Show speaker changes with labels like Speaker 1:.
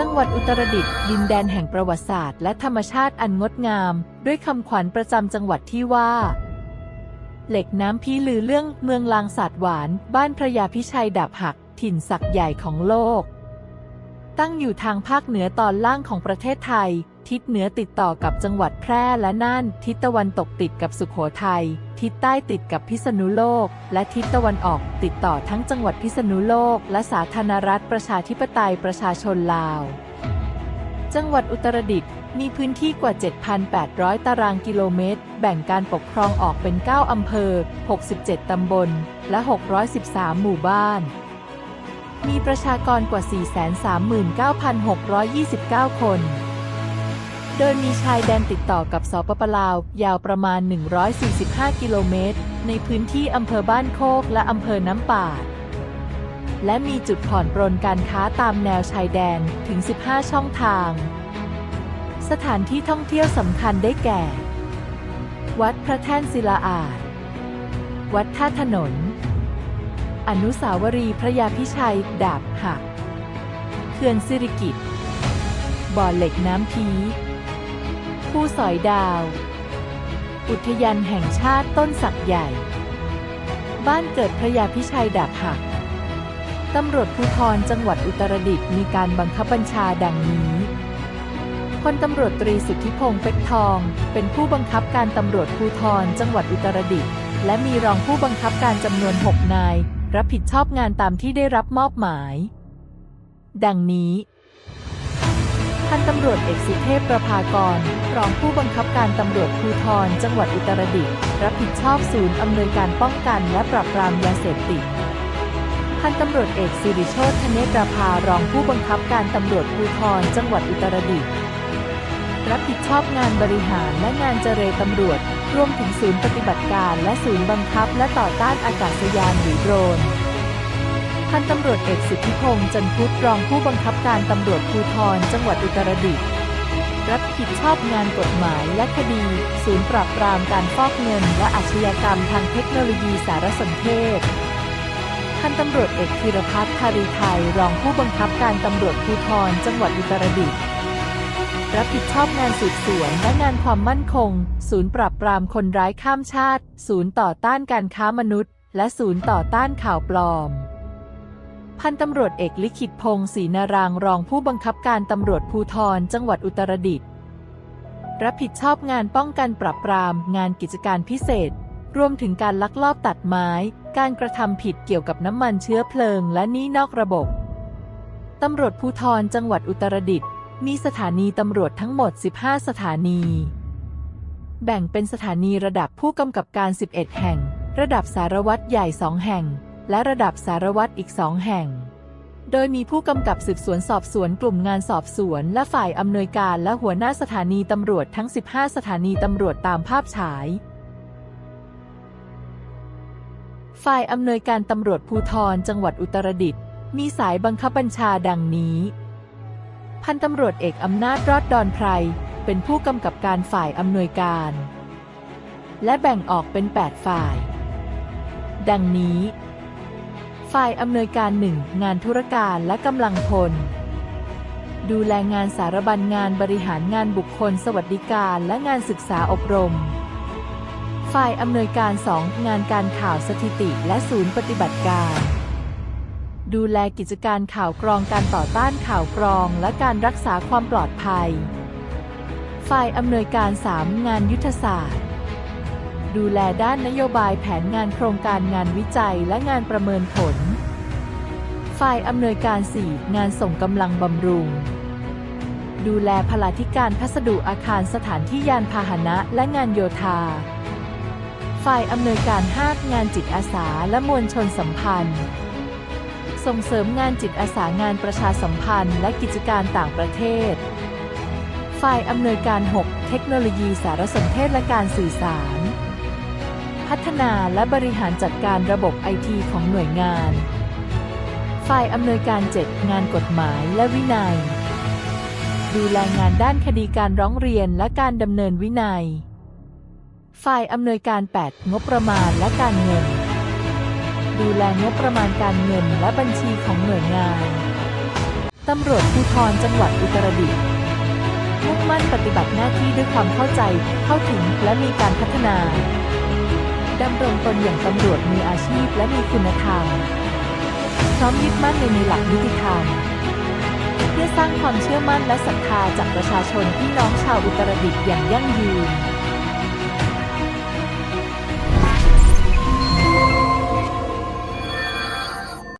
Speaker 1: จังหวัดอุตรดิตถ์ดินแดนแห่งประวัติศาสตร์และธรรมชาติอันงดงาม ด้วยคำขวัญประจำจังหวัดที่ว่า เหล็กน้ำพีลือเรื่องเมืองลางศาสตร์หวาน บ้านพระยาพิชัยดาบหัก ถิ่นศักดิ์ใหญ่ของโลก ตั้งอยู่ทางภาคเหนือตอนล่างของประเทศไทย ทิศเหนือติดต่อกับจังหวัดแพร่และน่าน ทิศตะวันตกติดกับสุขโขทัย ทิศใต้ติดกับพิษณุโลก และทิศตะวันออกติดต่อทั้งจังหวัดพิษณุโลก และสาธารณรัฐประชาธิปไตยประชาชนลาว จังหวัดอุตรดิตถ์มีพื้นที่กว่า 7,800 ตารางกิโลเมตร แบ่งการปกครองออกเป็น 9 อำเภอ 67 ตำบล และ 613 หมู่บ้าน มีประชากรกว่า 439,629 คน โดยมีชายแดนติดต่อกับสปปลาว ยาวประมาณ 145 กิโลเมตร ในพื้นที่อำเภอบ้านโคกและอำเภอน้ำป่าดและมีจุดผ่อนปรนการค้าตามแนวชายแดนถึง 15 ช่องทาง สถานที่ท่องเที่ยวสำคัญได้แก่ วัดพระแท่นศิลาอาดวัดท่าถนน อนุสาวรีย์พระยาพิชัย ดาบหัก เขื่อนสิริกิตบ่อเหล็กน้ำพี ผู้สอยดาว อุทยานแห่งชาติต้นสักใหญ่ บ้านเกิดพระยาพิชัยดาบหักตำรวจภูธรจังหวัดอุตรดิตถ์มีการบังคับบัญชาดังนี้พลตำรวจตรีสุทธิพงษ์เป็กทอง เป็นผู้บังคับการตำรวจภูธรจังหวัดอุตรดิตถ์และมีรองผู้บังคับการจำนวน 6 นาย รับผิดชอบงานตามที่ได้รับมอบหมาย ดังนี้ พันตำรวจเอกสุเทพประภากร รองผู้บังคับการตำรวจภูธรจังหวัดอุตรดิตถ์รับผิดชอบศูนย์อำนวยการป้องกันและปราบปรามยาเสพติด พันตำรวจเอกสิริโชติธเนตระภารองผู้บังคับการตำรวจภูธรจังหวัดอุตรดิตถ์รับผิดชอบงานบริหารและงานเจรตำรวจ รวมถึงศูนย์ปฏิบัติการและศูนย์บังคับและต่อต้านอากาศยานหรือโดรน พันตำรวจเอกสุทธิพงษ์จันพุทธรองผู้บังคับการตำรวจภูธรจังหวัดอุตรดิตถ์รับผิดชอบงานกฎหมายและคดี ศูนย์ปราบปรามการฟอกเงิน และอาชญากรรมทางเทคโนโลยีสารสนเทศพันตำรวจเอกธีรพัฒน์ธารีไทยรองผู้บังคับการตำรวจภูธรจังหวัดอุตรดิตถ์รับผิดชอบงานสืบสวนและงานความมั่นคง ศูนย์ปราบปรามคนร้ายข้ามชาติ ศูนย์ต่อต้านการค้ามนุษย์ และศูนย์ต่อต้านข่าวปลอม พันตำรวจเอกลิขิตพงศ์ศรีนารางรองผู้บังคับการตำรวจภูธรจังหวัดอุตรดิตถ์รับผิดชอบงานป้องกันปราบปราม งานกิจการพิเศษ รวมถึงการลักลอบตัดไม้ การกระทำผิดเกี่ยวกับน้ำมันเชื้อเพลิง และนี้นอกระบบตำรวจภูธรจังหวัดอุตรดิตถ์มีสถานีตำรวจทั้งหมด 15 สถานี แบ่งเป็นสถานีระดับผู้กำกับการ 11 แห่ง ระดับสารวัตรใหญ่ 2 แห่ง และระดับสารวัตรอีก2แห่ง โดยมีผู้กำกับสืบสวนสอบสวนกลุ่มงานสอบสวน และฝ่ายอำนวยการและหัวหน้าสถานีตำรวจทั้ง 15 สถานีตำรวจตามภาพฉาย ฝ่ายอำนวยการตำรวจภูธรจังหวัดอุตรดิตถ์มีสายบังคับบัญชาดังนี้ พันตำรวจเอกอำนาจรอดดอนไพร เป็นผู้กำกับการฝ่ายอำนวยการ และแบ่งออกเป็น 8 ฝ่าย ดังนี้ ฝ่ายอำนวยการหนึ่งงานธุรการและกำลังพล ดูแลงานสารบัญงานบริหารงานบุคคลสวัสดิการและงานศึกษาอบรม ฝ่ายอำนวยการ 2 งานการข่าวสถิติและศูนย์ปฏิบัติการ ดูแลกิจการข่าวกรองการต่อต้านข่าวกรองและการรักษาความปลอดภัย ฝ่ายอำนวยการ 3 งานยุทธศาสตร์ ดูแลด้านนโยบายแผนงานโครงการงานวิจัยและงานประเมินผล ฝ่ายอำนวยการ 4 งานส่งกำลังบำรุง ดูแลพลาธิการพัสดุอาคารสถานที่ยานพาหนะและงานโยธา ฝ่ายอำนวยการ 5 งานจิตอาสาและมวลชนสัมพันธ์ ส่งเสริมงานจิตอาสางานประชาสัมพันธ์ และกิจการต่างประเทศ ฝ่ายอำนวยการ 6 เทคโนโลยีสารสนเทศและการสื่อสาร พัฒนาและบริหารจัดการระบบไอทีของหน่วยงาน ฝ่ายอำนวยการ 7 งานกฎหมายและวินัย ดูแลงานด้านคดีการร้องเรียนและการดำเนินวินัย ฝ่ายอำนวยการ 8 งบประมาณและการเงิน ดูแลงบประมาณการเงินและบัญชีของหน่วยงาน ตำรวจภูธรจังหวัดอุตรดิตถ์มุ่งมั่นปฏิบัติหน้าที่ด้วยความเข้าใจ เข้าถึง และมีการพัฒนา ดำรงตนอย่างตำรวจมีอาชีพและมีคุณธรรม พร้อมยึดมั่นในในหลักนิติธรรม เพื่อสร้างความเชื่อมั่นและศรัทธาจากประชาชนพี่น้องชาวอุตรดิตถ์อย่างยั่งยืน